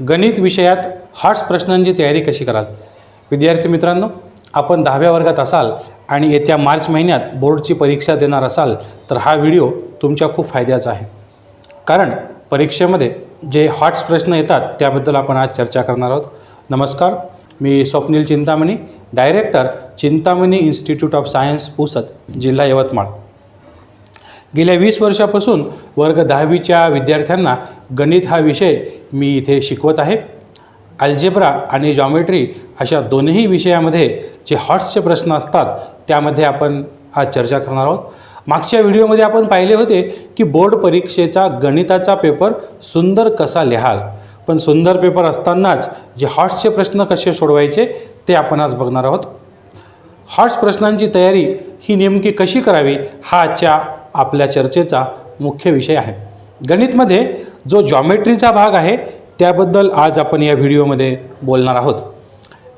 गणित विषयात हार्ट्स प्रश्नांची तयारी कशी कराल? विद्यार्थी मित्रांनो आपण दहाव्या वर्गात असाल आणि येत्या मार्च महिन्यात बोर्डची परीक्षा देणार असाल तर हा व्हिडिओ तुमच्या खूप फायद्याचा आहे. कारण परीक्षेमध्ये जे हॉट्स प्रश्न येतात त्याबद्दल आपण आज चर्चा करणार आहोत. नमस्कार मी Swapnil Chintamani director Chintamani institute of science Pusad जिल्हा यवतमाळ. गेल्या वीस वर्षापासून वर्ग दहावीच्या विद्यार्थ्यांना गणित हा विषय मी इथे शिकवत आहे. अल्जेब्रा आणि जॉमेट्री अशा दोन्ही विषयामध्ये जे हॉट्सचे प्रश्न असतात त्यामध्ये आपण आज चर्चा करणार आहोत. मागच्या व्हिडिओमध्ये आपण पाहिले होते की बोर्ड परीक्षेचा गणिताचा पेपर सुंदर कसा लिहाल. पण सुंदर पेपर असतानाच जे हॉट्सचे प्रश्न कसे सोडवायचे ते आपण आज बघणार आहोत. हॉट्स प्रश्नांची तयारी ही नेमकी कशी करावी हा आजच्या आपल्या चर्चेचा मुख्य विषय आहे. गणितमध्ये जो जॉमेट्रीचा भाग आहे त्याबद्दल आज आपण या व्हिडिओमध्ये बोलणार आहोत.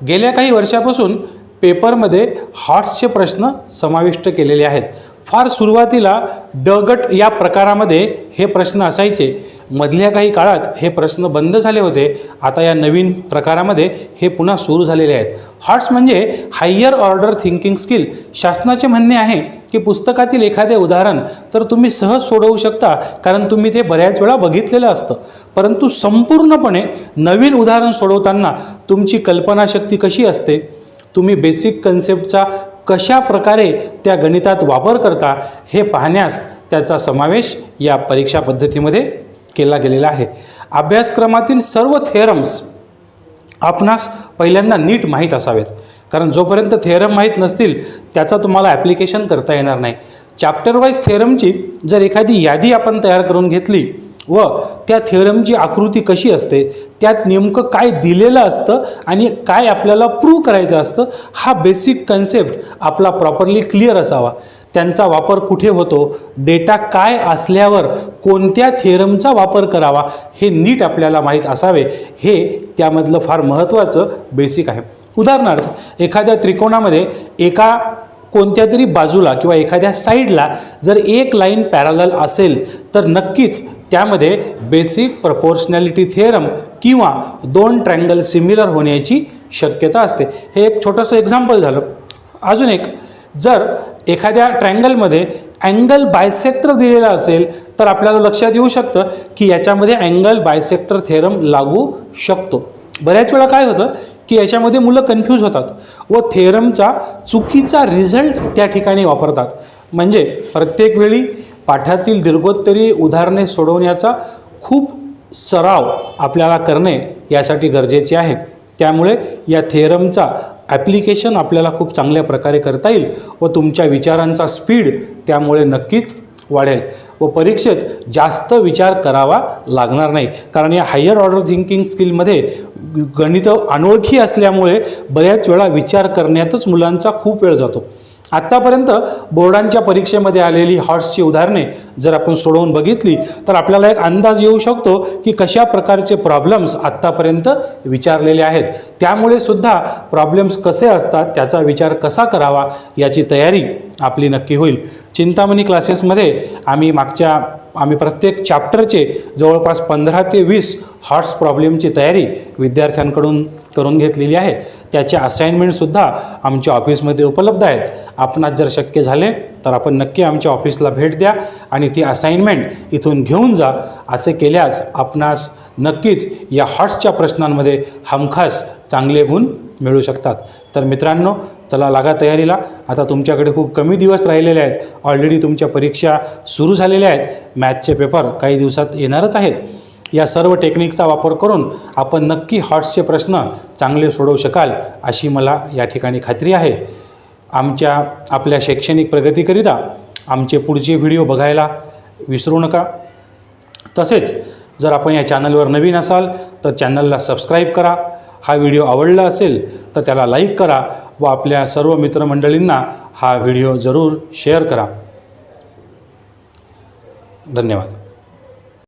गेल्या काही वर्षापासून पेपरमध्ये हॉट्सचे प्रश्न समाविष्ट केलेले आहेत. फार सुरुवातीला ड गट या प्रकारामध्ये हे प्रश्न असायचे. मधल्या काही काळात हे प्रश्न बंद झाले होते. आता या नवीन प्रकारामध्ये हे पुन्हा सुरू झालेले आहेत. हॉट्स म्हणजे हायर ऑर्डर थिंकिंग स्किल. शासनाचे म्हणणे आहे की पुस्तकातील एखादे उदाहरण तर तुम्ही सहज सोडवू शकता कारण तुम्ही ते बऱ्याच वेळा बघितलेलं असतं. परंतु संपूर्णपणे नवीन उदाहरण सोडवताना तुमची कल्पनाशक्ती कशी असते? तुम्ही बेसिक कन्सेप्टचा कशा प्रकारे त्या गणितात वापर करता हे पाहण्यास त्याचा समावेश या परीक्षा पद्धतीमध्ये केला गेलेला आहे. अभ्यासक्रमातील सर्व थेरम्स आपणास पहिल्यांदा नीट माहीत असावेत. कारण जोपर्यंत थेरम माहीत नसतील त्याचा तुम्हाला ॲप्लिकेशन करता येणार नाही. चॅप्टर वाईज थेरमची जर एखादी यादी आपण तयार करून घेतली व त्या थेरमची आकृती कशी असते त्यात नेमकं काय दिलेलं असतं आणि काय आपल्याला प्रूव्ह करायचं असतं हा बेसिक कन्सेप्ट आपला प्रॉपरली क्लिअर असावा. त्यांचा वापर कुठे होतो? डेटा काय असल्यावर कोणत्या थेरमचा वापर करावा? हे नीट आपल्याला माहीत असावे. हे त्यामधलं फार महत्त्वाचं बेसिक आहे. उदाहरणार्थ एखाद्या त्रिकोणामध्ये एका कोणत्या तरी बाजूला किंवा एखाद्या साईडला जर एक लाईन पॅरलल असेल तर नक्कीच त्यामध्ये बेसिक प्रपोर्शनॅलिटी थेरम किंवा दोन ट्रँगल सिमिलर होण्याची शक्यता असते. हे एक छोटंसं एक्झाम्पल झालं. अजून एक जर एखाद्या ट्रँगलमध्ये अँगल बायसेक्टर दिलेला असेल तर आपल्याला लक्षात येऊ शकतं की याच्यामध्ये अँगल बायसेक्टर थेरम लागू शकतो. बऱ्याच वेळा काय होतं की याच्यामध्ये मुलं कन्फ्यूज होतात व थेरमचा चुकीचा रिझल्ट त्या ठिकाणी वापरतात. म्हणजे प्रत्येक वेळी पाठातील दीर्घोत्तरी उदाहरणे सोडवण्याचा खूप सराव आपल्याला करणे यासाठी गरजेचे आहे. त्यामुळे या थेरमचा ॲप्लिकेशन आपल्याला खूप चांगल्या प्रकारे करता येईल व तुमच्या विचारांचा स्पीड त्यामुळे नक्कीच वाढेल. व परीक्षेत जास्त विचार करावा लागणार नाही. कारण या हायर ऑर्डर थिंकिंग स्किलमध्ये गणित अनोळखी असल्यामुळे बऱ्याच वेळा विचार करण्यातच मुलांचा खूप वेळ जातो. आत्तापर्यंत बोर्डांच्या परीक्षेमध्ये आलेली हॉर्सची उदाहरणे जर आपण सोडवून बघितली तर आपल्याला एक अंदाज येऊ शकतो की कशा प्रकारचे प्रॉब्लेम्स आत्तापर्यंत विचारलेले आहेत. त्यामुळे सुद्धा प्रॉब्लेम्स कसे असतात त्याचा विचार कसा करावा याची तयारी आपली नक्की होईल. चिंतामणी क्लासेसमध्ये आम्ही मागच्या आम्ही प्रत्येक चॅप्टरचे जवळपास पंधरा ते वीस हॉट्स प्रॉब्लेमची तयारी विद्यार्थ्यांकडून करून घेतलेली आहे. त्याचे असाइनमेंटसुद्धा आमच्या ऑफिसमध्ये उपलब्ध आहेत. आपणास जर शक्य झाले तर आपण नक्की आमच्या ऑफिसला भेट द्या आणि ती असाइनमेंट इथून घेऊन जा. असे केल्यास आपणास नक्कीच या हॉट्सच्या प्रश्नांमध्ये हमखास चांगले गुण मिळू शकतात. तर मित्रांनो चला लागा तयारीला. आता तुमच्याकडे खूप कमी दिवस राहिलेले आहेत. ऑलरेडी तुमच्या परीक्षा सुरू झालेल्या आहेत. मॅथचे पेपर काही दिवसात येणारच आहेत. या सर्व टेक्निकचा वापर करून आपण नक्की हॉट्सचे प्रश्न चांगले सोडवू शकाल अशी मला या ठिकाणी खात्री आहे. आमच्या आपल्या शैक्षणिक प्रगतीकरिता आमचे पुढचे व्हिडिओ बघायला विसरू नका. तसेच जर आपण या चॅनलवर नवीन असाल तर चॅनलला सबस्क्राईब करा. हा व्हिडिओ आवडला असेल तर त्याला लाईक करा व आपल्या सर्व मित्रमंडळींना हा व्हिडिओ जरूर शेअर करा. धन्यवाद.